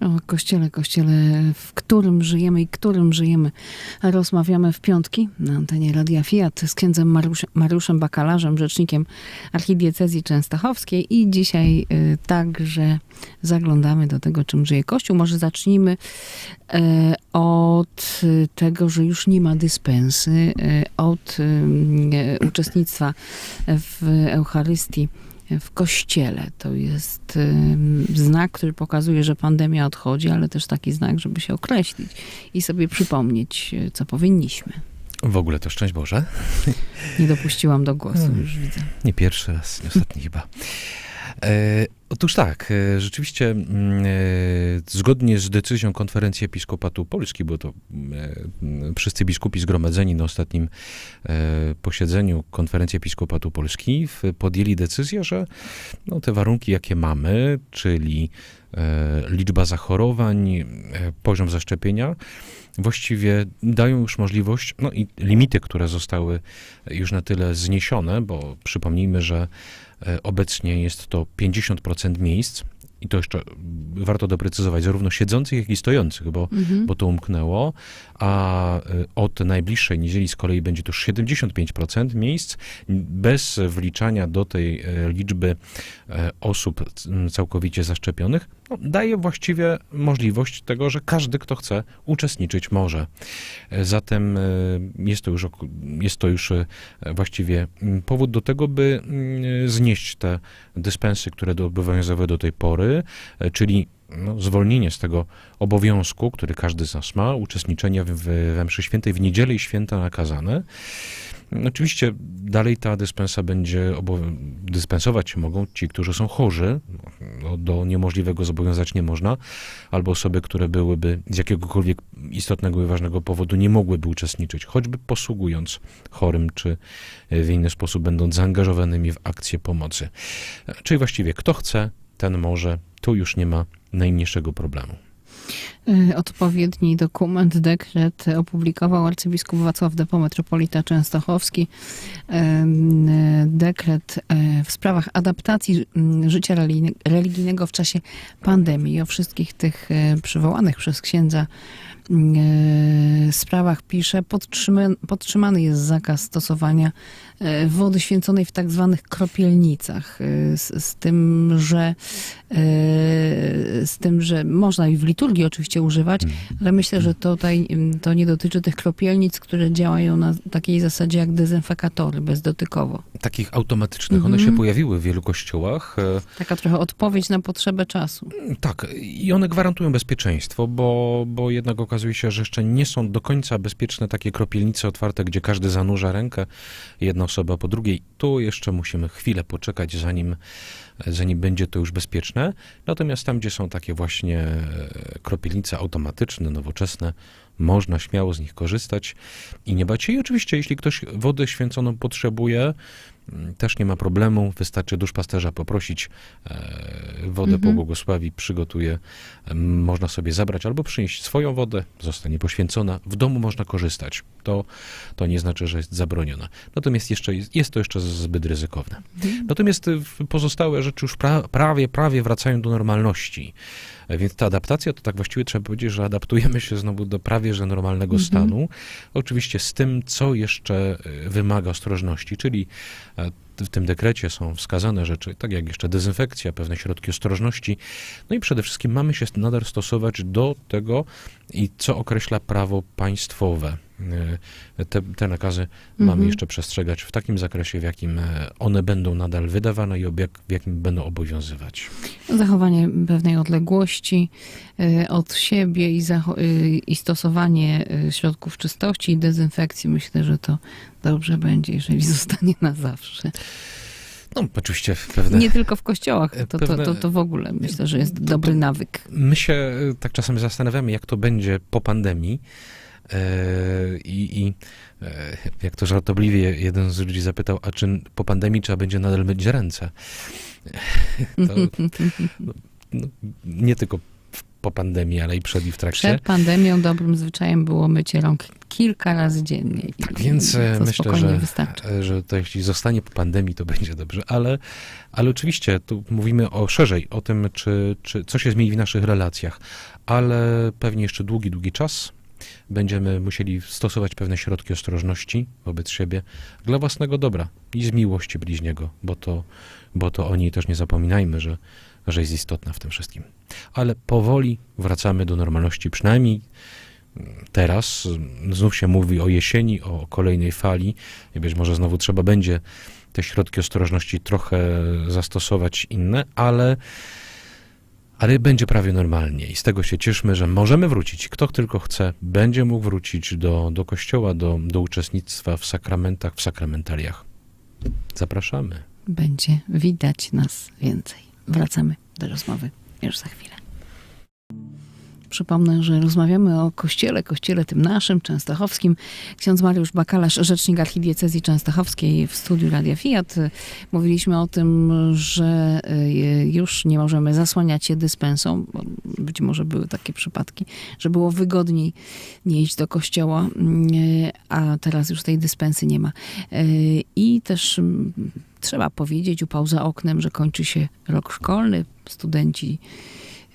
O kościele, kościele, w którym żyjemy i którym żyjemy. Rozmawiamy w piątki na antenie Radia Fiat z księdzem Mariusz, Mariuszem Bakalarzem, rzecznikiem archidiecezji częstochowskiej i dzisiaj y, także zaglądamy do tego, czym żyje Kościół. Może zacznijmy y, od tego, że już nie ma dyspensy, y, od uczestnictwa w Eucharystii w kościele. To jest znak, który pokazuje, że pandemia odchodzi, ale też taki znak, żeby się określić i sobie przypomnieć, co powinniśmy. W ogóle to szczęść Boże. Nie dopuściłam do głosu, hmm. już widzę. Nie pierwszy raz, nie ostatni chyba. E, otóż tak, e, rzeczywiście mm, e, zgodnie z decyzją Konferencji Episkopatu Polski, bo to e, wszyscy biskupi zgromadzeni na ostatnim posiedzeniu Konferencji Episkopatu Polski podjęli decyzję, że no, te warunki, jakie mamy, czyli liczba zachorowań, poziom zaszczepienia, właściwie dają już możliwość, no i limity, które zostały już na tyle zniesione, bo przypomnijmy, że E, obecnie jest to 50% miejsc, i to jeszcze warto doprecyzować, zarówno siedzących, jak i stojących, bo, mhm. bo to umknęło, a e, od najbliższej niedzieli z kolei będzie to już 75% miejsc, bez wliczania do tej e, liczby osób całkowicie zaszczepionych, no, daje właściwie możliwość tego, że każdy, kto chce, uczestniczyć może. Zatem e, jest to już, jest to już e, właściwie powód do tego, by znieść te dyspensy, które obowiązywały do tej pory, e, czyli no, zwolnienie z tego obowiązku, który każdy z nas ma, uczestniczenia w, we mszy świętej w niedzielę i święta nakazane. Oczywiście dalej ta dyspensa będzie, dyspensować się mogą ci, którzy są chorzy, no, do niemożliwego zobowiązać nie można, albo osoby, które byłyby z jakiegokolwiek istotnego i ważnego powodu nie mogłyby uczestniczyć, choćby posługując chorym, czy w inny sposób będąc zaangażowanymi w akcję pomocy. Czyli właściwie kto chce, ten może, tu już nie ma najmniejszego problemu. Y, odpowiedni dokument, dekret opublikował arcybiskup Wacław Depo, metropolita częstochowski. Dekret y, w sprawach adaptacji mm, życia religijnego w czasie pandemii. O wszystkich tych przywołanych przez księdza sprawach pisze, podtrzymany jest zakaz stosowania wody święconej w tak zwanych kropielnicach. Z, z, tym, że z tym, że można i w liturgii oczywiście używać, mhm. ale myślę, że tutaj mm, to nie dotyczy tych kropielnic, które działają na takiej zasadzie jak dezynfekatory, bezdotykowo. Takich automatycznych. One się mhm. pojawiły w wielu kościołach. E, Taka trochę odpowiedź na potrzebę czasu. Mm, tak. I one gwarantują bezpieczeństwo, bo, bo jednak okazuje się, że jeszcze nie są do końca bezpieczne takie kropielnice otwarte, gdzie każdy zanurza rękę, jedna osoba po drugiej. Tu jeszcze musimy chwilę poczekać, zanim zanim będzie to już bezpieczne. Natomiast tam, gdzie są takie właśnie e, kropielnice automatyczne, nowoczesne, można śmiało z nich korzystać i nie bać się. I oczywiście, jeśli ktoś wodę święconą potrzebuje, też nie ma problemu, wystarczy duszpasterza poprosić, e, wodę mhm. pobłogosławi, przygotuje, można sobie zabrać albo przynieść swoją wodę, zostanie poświęcona, w domu można korzystać. To, to nie znaczy, że jest zabroniona. Natomiast jeszcze jest, jest to jeszcze zbyt ryzykowne. Mhm. Natomiast pozostałe rzeczy już pra, prawie, prawie wracają do normalności. Więc ta adaptacja to tak właściwie trzeba powiedzieć, że adaptujemy się znowu do prawie że normalnego mhm. stanu. Oczywiście z tym, co jeszcze e, wymaga ostrożności, czyli e, w tym dekrecie są wskazane rzeczy, tak jak jeszcze dezynfekcja, pewne środki ostrożności. No i przede wszystkim mamy się nadal stosować do tego, i co określa prawo państwowe. E, te, te nakazy mhm. mamy jeszcze przestrzegać w takim zakresie, w jakim e, one będą nadal wydawane i w jakim będą obowiązywać. Zachowanie pewnej odległości e, od siebie i, i stosowanie środków czystości i dezynfekcji, myślę, że to dobrze będzie, jeżeli zostanie na zawsze. No, oczywiście pewne... Nie tylko w kościołach, to, pewne, to, to, to w ogóle myślę, że jest dobry nawyk. My się tak czasem zastanawiamy, jak to będzie po pandemii, I, I, e, jak to żartobliwie jeden z ludzi zapytał, a czy po pandemii trzeba będzie nadal myć ręce? To, no, no, nie tylko po pandemii, ale i przed i w trakcie. Przed pandemią dobrym zwyczajem było mycie rąk kilka razy dziennie. Tak więc e, myślę, że, wystarczy. e, że to jeśli zostanie po pandemii, to będzie dobrze, ale, ale oczywiście tu mówimy o szerzej, o tym, czy, czy co się zmieni w naszych relacjach, ale pewnie jeszcze długi, długi czas będziemy musieli stosować pewne środki ostrożności wobec siebie dla własnego dobra i z miłości bliźniego, bo to, bo to o niej też nie zapominajmy, że, że jest istotna w tym wszystkim. Ale powoli wracamy do normalności, przynajmniej teraz. Znów się mówi o jesieni, o kolejnej fali i być może znowu trzeba będzie te środki ostrożności trochę zastosować inne, ale, ale będzie prawie normalnie i z tego się cieszmy, że możemy wrócić. Kto tylko chce, będzie mógł wrócić do, do kościoła, do, do uczestnictwa w sakramentach, w sakramentaliach. Zapraszamy. Będzie widać nas więcej. Wracamy do rozmowy już za chwilę. Przypomnę, że rozmawiamy o kościele, kościele tym naszym, częstochowskim. Ksiądz Mariusz Bakalarz, rzecznik archidiecezji częstochowskiej w studiu Radia Fiat. Mówiliśmy o tym, że y, już nie możemy zasłaniać się dyspensą, bo być może były takie przypadki, że było wygodniej nie iść do kościoła, y, a teraz już tej dyspensy nie ma. Y, I też trzeba powiedzieć, upał za oknem, że kończy się rok szkolny. Studenci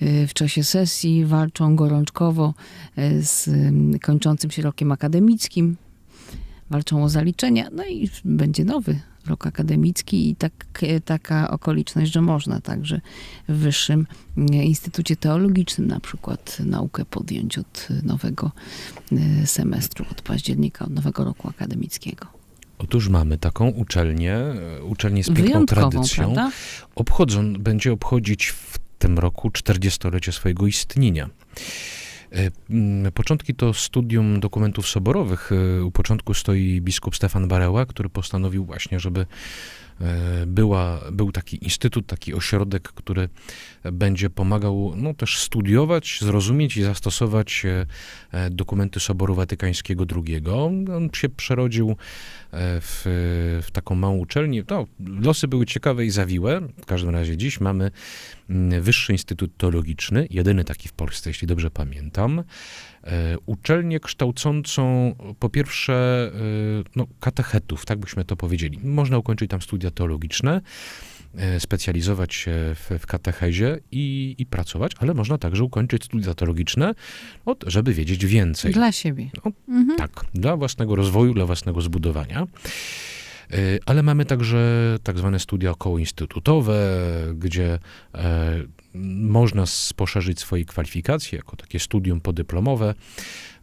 w czasie sesji walczą gorączkowo y, z y, kończącym się rokiem akademickim. Walczą o zaliczenia, no i będzie nowy rok akademicki i tak, taka okoliczność, że można także w Wyższym Instytucie Teologicznym na przykład naukę podjąć od nowego y, semestru, od października, od nowego roku akademickiego. Otóż mamy taką uczelnię, e, uczelnię z piękną Wyjątkową, tradycją. prawda? Obchodzą, będzie obchodzić w roku 40-lecie swojego istnienia. E, Początki to studium dokumentów soborowych. E, U początku stoi biskup Stefan Bareła, który postanowił właśnie, żeby była, był taki instytut, taki ośrodek, który będzie pomagał no, też studiować, zrozumieć i zastosować e, e, dokumenty Soboru Watykańskiego II. On się przerodził e, w, w taką małą uczelnię. No, losy były ciekawe i zawiłe. W każdym razie dziś mamy mm, Wyższy Instytut Teologiczny, jedyny taki w Polsce, jeśli dobrze pamiętam. E, Uczelnię kształcącą po pierwsze e, no, katechetów, tak byśmy to powiedzieli. Można ukończyć tam studia teologiczne, e, specjalizować się w, w katechezie i, i pracować, ale można także ukończyć studia teologiczne, od, żeby wiedzieć więcej. Dla siebie. No, Mhm. tak, dla własnego rozwoju, dla własnego zbudowania. Ale mamy także tak zwane studia okołoinstytutowe, gdzie można poszerzyć swoje kwalifikacje jako takie studium podyplomowe.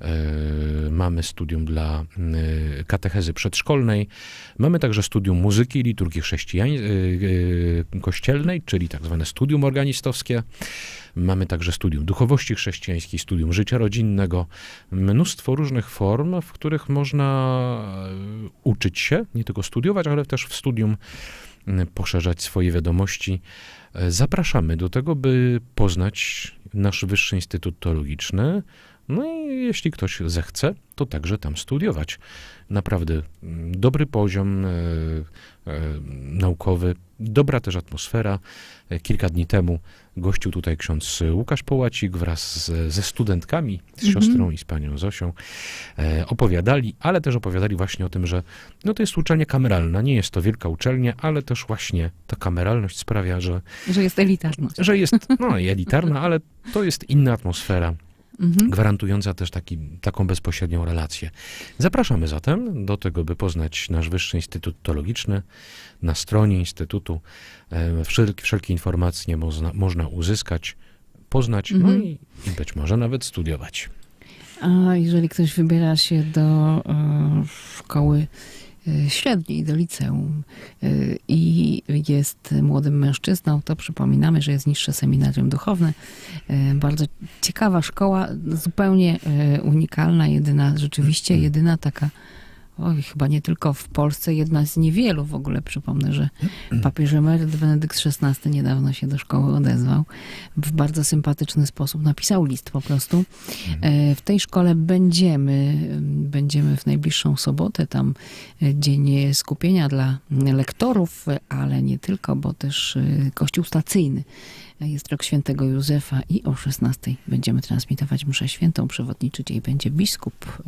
E, Mamy studium dla y, katechezy przedszkolnej. Mamy także studium muzyki i liturgii chrześcijań, y, kościelnej, czyli tak zwane studium organistowskie. Mamy także studium duchowości chrześcijańskiej, studium życia rodzinnego, mnóstwo różnych form, w których można e, uczyć się, nie tylko studiować, ale też w studium poszerzać swoje wiadomości. Zapraszamy do tego, by poznać nasz Wyższy Instytut Teologiczny. No i jeśli ktoś zechce, to także tam studiować. Naprawdę mm, dobry poziom e, e, naukowy, dobra też atmosfera. E, Kilka dni temu gościł tutaj ksiądz Łukasz Połacik wraz z, ze studentkami, z Mhm. siostrą i z panią Zosią. E, opowiadali, ale też opowiadali właśnie o tym, że no to jest uczelnia kameralna. Nie jest to wielka uczelnia, ale też właśnie ta kameralność sprawia, że, Że jest elitarność. że jest no, elitarna, ale to jest inna atmosfera Mhm. gwarantująca też taki, taką bezpośrednią relację. Zapraszamy zatem do tego, by poznać nasz Wyższy Instytut Teologiczny. Na stronie Instytutu e, wszelkie, wszelkie informacje można, można uzyskać, poznać, no Mhm. i, i być może nawet studiować. A jeżeli ktoś wybiera się do e, szkoły średniej, do liceum e, i jest młodym mężczyzną, to przypominamy, że jest niższe seminarium duchowne. E, Bardzo ciekawa szkoła, zupełnie e, unikalna, jedyna, rzeczywiście jedyna taka Oj, chyba nie tylko w Polsce, jedna z niewielu w ogóle. Przypomnę, że papież emeryt Benedykt XVI niedawno się do szkoły odezwał. W bardzo sympatyczny sposób napisał list po prostu. E, W tej szkole będziemy, będziemy w najbliższą sobotę, tam e, dzień skupienia dla lektorów, e, ale nie tylko, bo też kościół stacyjny Jest rok świętego Józefa i o 16 będziemy transmitować mszę świętą. Przewodniczyć jej będzie biskup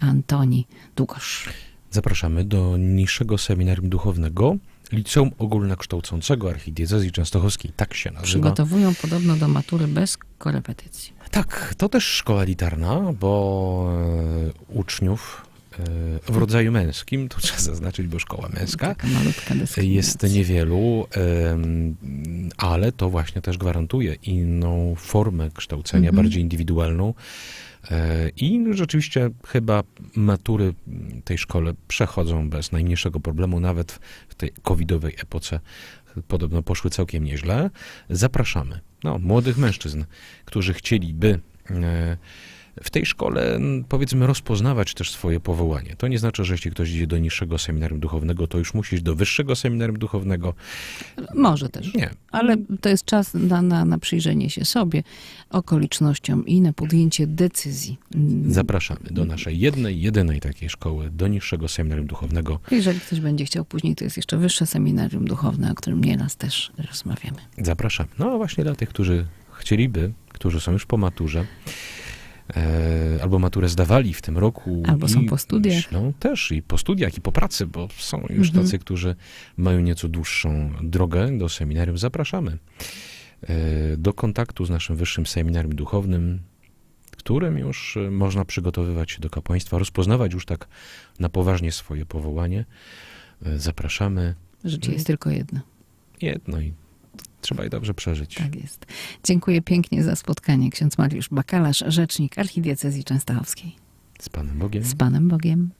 Antoni Długosz. Zapraszamy do niższego seminarium duchownego Liceum Ogólnokształcącego Archidiecezji Częstochowskiej. Tak się nazywa. Przygotowują podobno do matury bez korepetycji. Tak, to też szkoła elitarna, bo e, uczniów w rodzaju męskim, to trzeba zaznaczyć, bo szkoła męska, jest niewielu, ale to właśnie też gwarantuje inną formę kształcenia, Mhm. bardziej indywidualną. E, I rzeczywiście chyba matury tej szkole przechodzą bez najmniejszego problemu, nawet w tej covidowej epoce podobno poszły całkiem nieźle. Zapraszamy no, młodych mężczyzn, którzy chcieliby e, w tej szkole, m, powiedzmy, rozpoznawać też swoje powołanie. To nie znaczy, że jeśli ktoś idzie do niższego seminarium duchownego, to już musi iść do wyższego seminarium duchownego. Może też. Nie. Ale to jest czas na, na, na przyjrzenie się sobie, okolicznościom i na podjęcie decyzji. Mm, Zapraszamy do naszej jednej, jedynej takiej szkoły, do niższego seminarium duchownego. Jeżeli ktoś będzie chciał później, to jest jeszcze wyższe seminarium duchowne, o którym nieraz też rozmawiamy. Zapraszamy. No a właśnie dla tych, którzy chcieliby, którzy są już po maturze, albo maturę zdawali w tym roku. Albo są po studiach. Myślą też i po studiach, i po pracy, bo są już Mhm. tacy, którzy mają nieco dłuższą drogę do seminarium. Zapraszamy e, do kontaktu z naszym wyższym seminarium duchownym, którym już e, można przygotowywać się do kapłaństwa, rozpoznawać już tak na poważnie swoje powołanie. E, Zapraszamy. Życie jest tylko jedno. Jedno i trzeba je dobrze przeżyć. Tak jest. Dziękuję pięknie za spotkanie. Ksiądz Mariusz Bakalarz, rzecznik Archidiecezji Częstochowskiej. Z Panem Bogiem. Z Panem Bogiem.